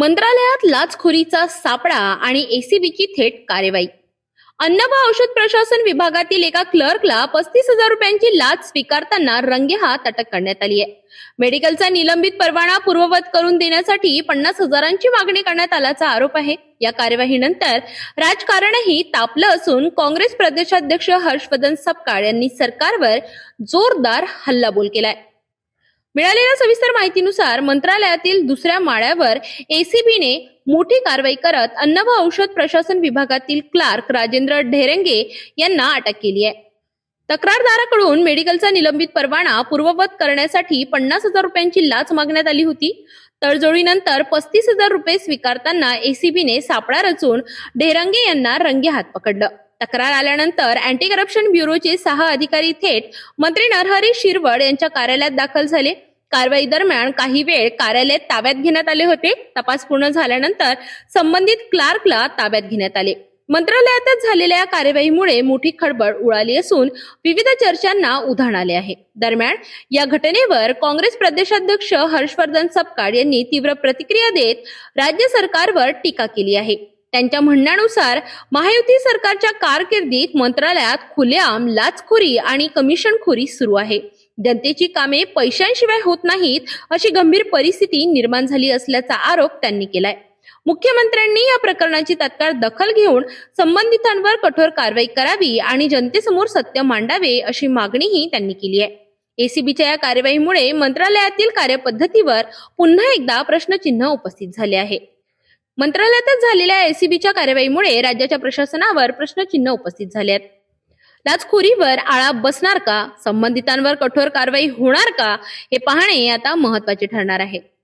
मंत्रालयात लाचखोरीचा सापळा आणि एसीबीची थेट कार्यवाही. अन्न व औषध प्रशासन विभागातील एका क्लर्कला पस्तीस हजार रुपयांची लाच स्वीकारताना रंगेहात अटक करण्यात आली आहे मेडिकलचा निलंबित परवाना पूर्ववत करून देण्यासाठी पन्नास हजारांची मागणी करण्यात आल्याचा आरोप आहे. या कार्यवाहीनंतर राजकारणही तापलं असून काँग्रेस प्रदेशाध्यक्ष हर्षवर्धन सपकाळ यांनी सरकारवर जोरदार हल्लाबोल केलाय. मिळालेल्या सविस्तर माहितीनुसार मंत्रालयातील दुसऱ्या माळ्यावर एसीबीने मोठी कारवाई करत अन्न व औषध प्रशासन विभागातील क्लार्क राजेंद्र ढेरंगे यांना अटक केली आहे. तक्रारदाराकडून मेडिकलचा निलंबित परवाना पूर्ववत करण्यासाठी पन्नास हजार रुपयांची लाच मागण्यात आली होती. तडजोडीनंतर पस्तीस हजार रुपये स्वीकारताना एसीबीने सापळा रचून ढेरंगे यांना रंगे हात पकडलं. तक्रार आल्यानंतर अँटी करप्शन ब्युरोचे सहा अधिकारी थेट मंत्री नरहरी शिरवड यांच्या कार्यालयात दाखल झाले. कारवाई दरम्यान काही वेळ कार्यालय ताब्यात घेण्यात आले होते. तपास पूर्ण झाल्यानंतर संबंधित क्लार्कला ताब्यात घेण्यात आले. मंत्रालयातच झालेल्या या कार्यवाहीमुळे मोठी खळबळ उडाली असून विविध चर्चांना उधाण आले आहे. दरम्यान या घटनेवर काँग्रेस प्रदेशाध्यक्ष हर्षवर्धन सपकाळ यांनी तीव्र प्रतिक्रिया देत राज्य सरकारवर टीका केली आहे. त्यांच्या म्हणण्यानुसार महायुती सरकारच्या कारकिर्दीत मंत्रालयात खुलेआम लाचखोरी आणि कमिशनखोरी सुरू आहे. जनतेची कामे पैशांशिवाय होत नाहीत अशी गंभीर परिस्थिती निर्माण झाली असल्याचा आरोप त्यांनी केलाय. मुख्यमंत्र्यांनी या प्रकरणाची तत्काळ दखल घेऊन संबंधितांवर कठोर कारवाई करावी आणि जनतेसमोर सत्य मांडावे अशी मागणीही त्यांनी केली आहे. एसीबीच्या या कार्यवाहीमुळे मंत्रालयातील कार्यपद्धतीवर पुन्हा एकदा प्रश्नचिन्ह उपस्थित झाले आहे. मंत्रालयातच झालेल्या एसीबीच्या कार्यवाहीमुळे राज्याच्या प्रशासनावर प्रश्नचिन्ह उपस्थित झाले आहेत. लाचखोरीवर आळा बसणार का? संबंधितांवर कठोर कारवाई होणार का? हे पाहणे आता महत्त्वाचे ठरणार आहे.